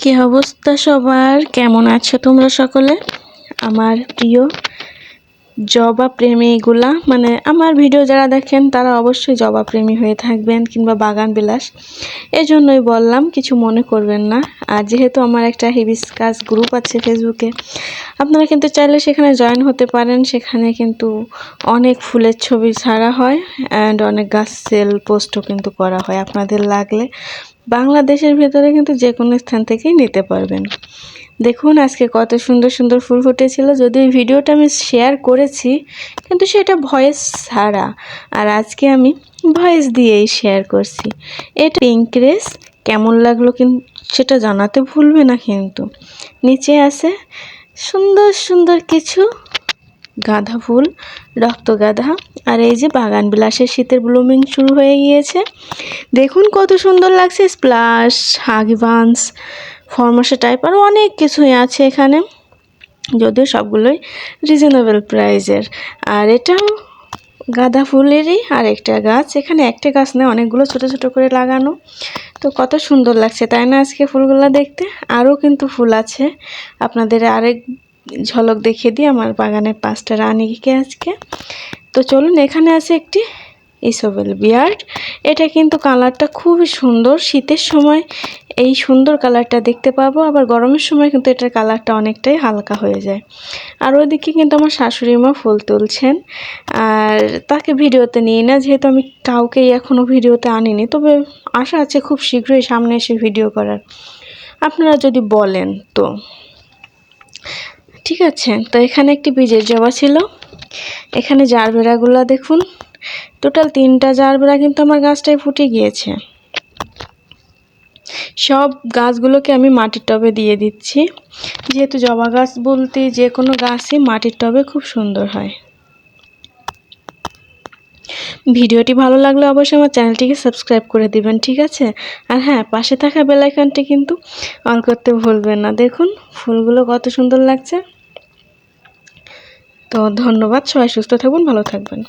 কি অবস্থা সবার? কেমন আছো তোমরা সকলে? আমার প্রিয় জবা প্রেমী এগুলা মানে আমার ভিডিও যারা দেখেন, তারা অবশ্যই জবা প্রেমী হয়ে থাকবেন কিংবা বাগান বিলাস। এই জন্যই বললাম, কিছু মনে করবেন না। আর যেহেতু আমার একটা হিবিসকাস গ্রুপ আছে ফেসবুকে আপনারা কিন্তু চাইলে সেখানে জয়েন হতে পারেন। সেখানে কিন্তু অনেক ফুলের ছবি ছাড়া হয় অ্যান্ড অনেক গাছ সেল পোস্টও কিন্তু করা হয় আপনাদের লাগলে। বাংলাদেশের ভেতরে কিন্তু যে কোনো স্থান থেকেই নিতে পারবেন। দেখুন আজকে কত সুন্দর সুন্দর ফুল ফুটেছিল। এই ভিডিওটা আমি শেয়ার করেছি, কিন্তু সেটা ভয়েস ছাড়া। আর আজকে আমি ভয়েস দিয়েই শেয়ার করছি। এটা পিঙ্ক রেস কেমন লাগল কিন্তু সেটা জানাতে ভুলবে না কিন্তু। নিচে আছে সুন্দর সুন্দর কিছু গাঁদা ফুল, রক্ত গাঁদা। আর এই যে বাগান বিলাসের শীতের ব্লুমিং শুরু হয়ে গিয়েছে। দেখুন কত সুন্দর লাগছে, স্প্লাশ হাগিভান্স ফরমাসা টাইপ আরও অনেক কিছুই আছে এখানে। যদিও সবগুলোই রিজনেবল প্রাইজের আর এটাও গাঁদা ফুলেরই আর একটা গাছ। এখানে একটা গাছ নেই অনেকগুলো ছোট ছোট করে লাগানো। তো কত সুন্দর লাগছে, তাই না আজকে ফুলগুলো দেখতে? আরও কিন্তু ফুল আছে। আপনাদের আরেক ঝলক দেখিয়ে দিই আমার বাগানের পাঁচটা রানীকে আজকে? তো চলুন, এখানে আছে একটি ইসোবেল বিয়ার্ড। এটা কিন্তু কালারটা খুবই সুন্দর। শীতের সময় এই সুন্দর কালারটা দেখতে পাবো। আবার গরমের সময় কিন্তু এটার কালারটা অনেকটাই হালকা হয়ে যায়। আর ওইদিকে কিন্তু আমার শাশুড়ি মা ফুল তুলছেন। আর তাকে ভিডিওতে নিই না, যেহেতু আমি কাউকেই এখনও ভিডিওতে আনিনি, তবে আশা আছে খুব শীঘ্রই সামনে এসে ভিডিও করার। আপনারা যদি বলেন তো। ঠিক আছে? তো এখানে একটি বীজের জবা ছিল। এখানে জারবেরাগুলো দেখুন। টোটাল তিনটা জারবেরা কিন্তু আমার গাছটায় ফুটে গিয়েছে। সব গাছগুলোকে আমি মাটির টবে দিয়ে দিচ্ছি। যেহেতু জবা গাছ বলতে যে কোনো গাছই মাটির টবে খুব সুন্দর হয়। ভিডিওটি ভালো লাগলে অবশ্যই আমার চ্যানেলটিকে সাবস্ক্রাইব করে দিবেন, ঠিক আছে? আর হ্যাঁ পাশে থাকা বেলাইকানটি কিন্তু অন করতে ভুলবেন না। দেখুন, ফুলগুলো কত সুন্দর লাগছে। তো ধন্যবাদ সবাই সুস্থ থাকুন ভালো থাকবেন।